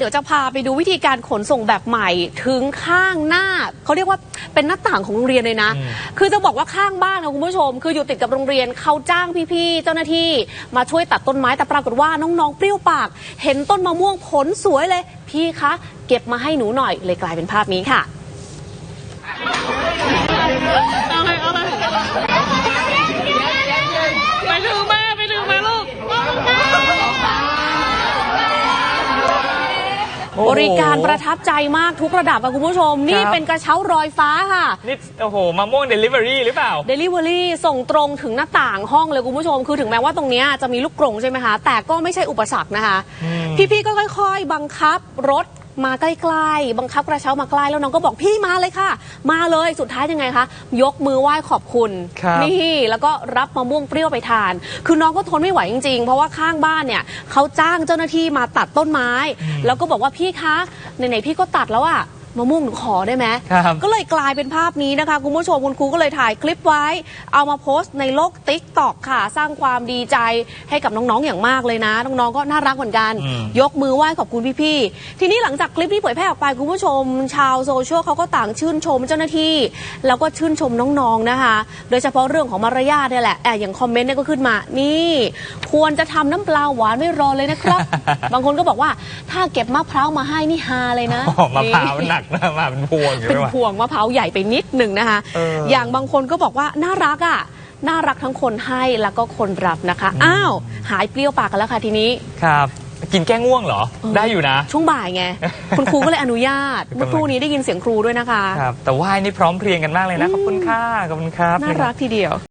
เดี๋ยวจะพาไปดูวิธีการขนส่งแบบใหม่ถึงข้างหน้า เขาเรียกว่าเป็นหน้าต่างของโรงเรียนเลยนะอืมคือจะบอกว่าข้างบ้านนะคุณผู้ชม คืออยู่ติดกับโรงเรียนเขาจ้างพี่ๆเจ้าหน้าที่มาช่วยตัดต้นไม้แต่ปรากฏว่าน้องๆเปรี้ยวปาก เห็นต้นมะม่วงผลสวยเลย พี่คะเก็บมาให้หนูหน่อยเลยกลายเป็นภาพนี้ค่ะ ไปถึงแม่ไปถึงแม่ลูก บริการประทับใจมากทุกระดับอะคุณผู้ชม นี่ครับเป็นกระเช้ารอยฟ้าค่ะ นี่โอ้โหมะม่วงเดลิเวอรี่หรือเปล่า Delivery ส่งตรงถึงหน้าต่างห้องเลยคุณผู้ชม คือถึงแม้ว่าตรงเนี้ยจะมีลูกกรงใช่ไหมคะ แต่ก็ไม่ใช่อุปสรรคนะคะอืมพี่ๆก็ค่อย ๆ บังคับรถ มาใกล้ๆ บังคับกระเช้ามาใกล้แล้วน้องก็บอกพี่มาเลยค่ะ มาเลยสุดท้ายยังไงคะ ยกมือไหว้ขอบคุณครับ นี่แล้วก็รับมะม่วงเปรี้ยวไปทาน คือน้องก็ทนไม่ไหวจริงๆ เพราะว่าข้างบ้านเนี่ยเขาจ้างเจ้าหน้าที่มาตัดต้นไม้ แล้วก็บอกว่าพี่คะไหนๆพี่ก็ตัดแล้วอะ มะม่วงหนูขอได้ไหมครับก็เลยกลายเป็นภาพนี้นะคะ คุณผู้ชมคุณครูก็เลยถ่ายคลิปไว้ เอามาโพสต์ในโลกติ๊กต็อกค่ะ สร้างความดีใจให้กับน้องๆอย่างมากเลยนะ น้องๆก็น่ารักเหมือนกัน อืม ยกมือไหว้ขอบคุณพี่ๆ ทีนี้หลังจากคลิปที่เผยแพร่ออกไปคุณผู้ชม ชาวโซเชียลเขาก็ต่างชื่นชมเจ้าหน้าที่ แล้วก็ชื่นชมน้องๆนะคะ โดยเฉพาะเรื่องของมารยาทเนี่ยแหละแอบอย่างคอมเมนต์เนี่ยก็ขึ้นมา นี่ ควรจะทำน้ำปลาหวานไม่รอเลยนะครับ บางคนก็บอกว่าถ้าเก็บมะพร้าวมาให้นี่ฮาเลยนะ โอ้โหมะพร้าวหนักนะมาเป็นพวงอยู่เป็นด้วยพวงมะพร้าวใหญ่ไปนิดหนึ่งนะคะเออออ ย่างบางคนก็บอกว่าน่ารักอะ น่ารักทั้งคนให้แล้วก็คนรับนะคะ อ้าว หายเปรี้ยวปากกันแล้วค่ะทีนี้ ครับ กินแก้ง่วงเหรอ เออ ได้อยู่นะ ช่วงบ่ายไง คุณครูก็เลยอนุญาต เมื่อครู่นี้ได้ยินเสียงครูด้วยนะคะ ครับ แต่ว่ายนี่พร้อมเพรียงกันมากเลยนะ ขอบคุณค่ะ ขอบคุณครับ น่ารักทีเดียว